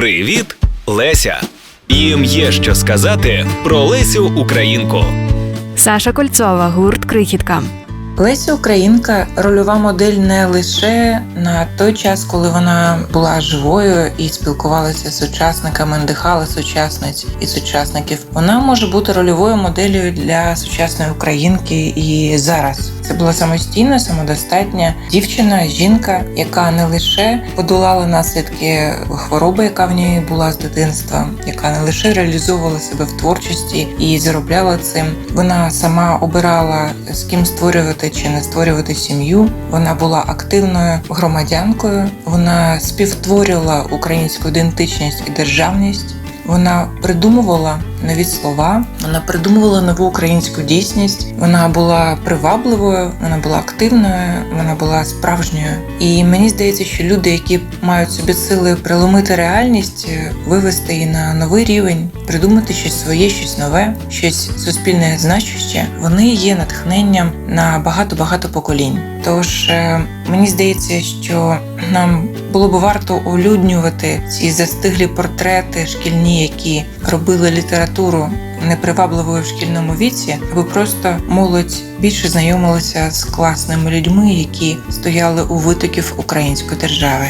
Привіт, Леся! Їм є що сказати про Лесю Українку. Саша Кольцова, гурт Крихітка. Леся Українка рольова модель не лише на той час, коли вона була живою і спілкувалася з учасниками, надихала сучасниць і сучасників. Вона може бути рольовою моделлю для сучасної українки і зараз. Це була самостійна, самодостатня дівчина, жінка, яка не лише подолала наслідки хвороби, яка в неї була з дитинства, яка не лише реалізовувала себе в творчості і заробляла цим. Вона сама обирала з ким створювати чи не створювати сім'ю. Вона була активною громадянкою. Вона співтворювала українську ідентичність і державність. Вона придумувала нові слова, вона придумувала нову українську дійсність. Вона була привабливою, вона була активною, вона була справжньою. І мені здається, що люди, які мають собі сили приломити реальність, вивести її на новий рівень, придумати щось своє, щось нове, щось суспільне значуще, вони є натхненням на багато багато поколінь. Тож е, мені здається, що нам було б варто улюднювати ці застиглі портрети шкільні, які робили літературу непривабливою в шкільному віці, аби просто молодь більше знайомилася з класними людьми, які стояли у витоків української держави.